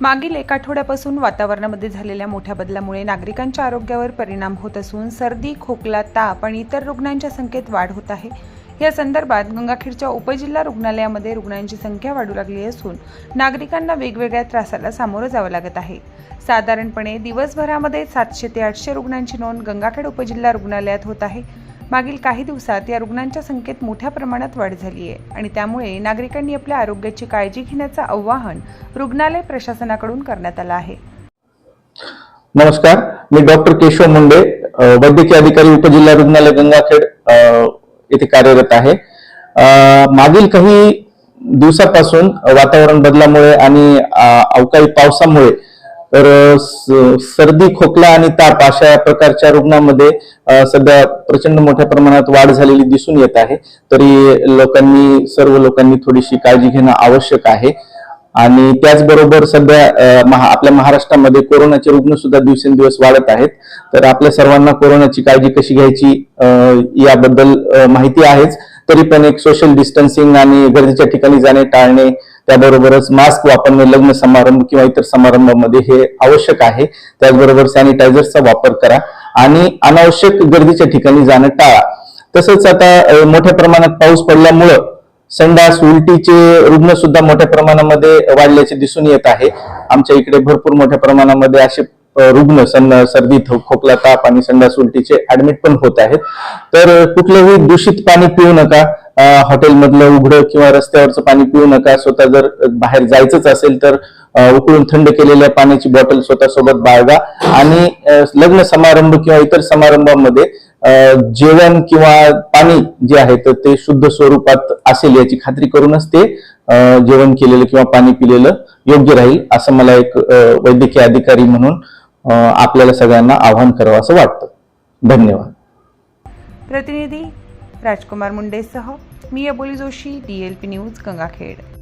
मागील एक आठवड्यापासून वातावरणामध्ये झालेल्या मोठ्या बदलामुळे नागरिकांच्या आरोग्यावर परिणाम होत असून सर्दी खोकला ताप आणि इतर रुग्णांच्या संख्येत वाढ होत आहे. या संदर्भात गंगाखेडच्या उपजिल्हा रुग्णालयामध्ये रुग्णांची संख्या वाढू लागली असून नागरिकांना वेगवेगळ्या त्रासाला सामोरं जावं लागत आहे. साधारणपणे दिवसभरामध्ये सातशे ते आठशे रुग्णांची नोंद गंगाखेड उपजिल्हा रुग्णालयात होत आहे. मागील काही दिवसात या रुग्णांच्या संख्येत मोठ्या प्रमाणात वाढ झाली आहे आणि त्यामुळे नागरिकांनी आपल्या आरोग्याची काळजी घेण्याचं आवाहन रुग्णालय प्रशासनाकडून करण्यात आलं आहे. नमस्कार. मी डॉक्टर केशव मुंडे वैद्यकीय अधिकारी उपजिल्हा रुग्णालय गंगाखेड येथे कार्यरत आहे. मागील काही दिवसापासून वातावरण बदलामुळे आणि अवकाळी पावसामुळे तर सर्दी खोकला आणि ताप अशा प्रकारच्या रुग्णांमध्ये सध्या प्रचंड मोठ्या प्रमाणात वाढ झालेली दिसून येत आहे. तरी लोकांनी सर्व लोकांनी थोडीशी काळजी घेणं आवश्यक आहे. आणि त्याचबरोबर सध्या महा- आपल्या महाराष्ट्रामध्ये कोरोनाचे रुग्ण सुद्धा दिवसेंदिवस वाढत आहेत. तर आपल्या सर्वांना कोरोनाची काळजी कशी घ्यायची याबद्दल माहिती आहेच. तरी पण एक सोशल डिस्टन्सिंग आणि गर्दीच्या ठिकाणी जाणे टाळणे त्याबरोबरच मास्क वापरणे लग्न समारंभ किंवा इतर समारंभामध्ये हे आवश्यक आहे. त्याचबरोबर सॅनिटायझरचा वापर करा आणि अनावश्यक गर्दीच्या ठिकाणी जाणं टाळा. तसंच आता मोठ्या प्रमाणात पाऊस पडल्यामुळं संडास उलटीचे रुग्ण सुद्धा मोठ्या प्रमाणामध्ये वाढल्याचे दिसून येत आहे. आमच्या इकडे भरपूर मोठ्या प्रमाणामध्ये असे रुग्ण सं सर्दी खोकला ताप आणि संडास उलटीचे ऍडमिट पण होत आहेत. तर कुठलंही दूषित पाणी पिऊ नका. हॉटेलमधलं उघडं किंवा रस्त्यावरचं पाणी पिऊ नका. स्वतः जर बाहेर जायचंच असेल तर उकळून थंड केलेल्या पाण्याची बॉटल स्वतः सोबत बाळगा. आणि लग्न समारंभ किंवा इतर समारंभामध्ये जेवण किंवा पाणी जे आहे तर ते शुद्ध स्वरूपात असेल याची खात्री करूनच ते जेवण केलेलं किंवा पाणी पिलेलं योग्य राहील असं मला एक वैद्यकीय अधिकारी म्हणून आपल्याला सगळ्यांना आव्हान करावं असं वाटतं. धन्यवाद. प्रतिनिधी राजकुमार मुंडेसह मी Aboli Joshi D L P news Gangakhed.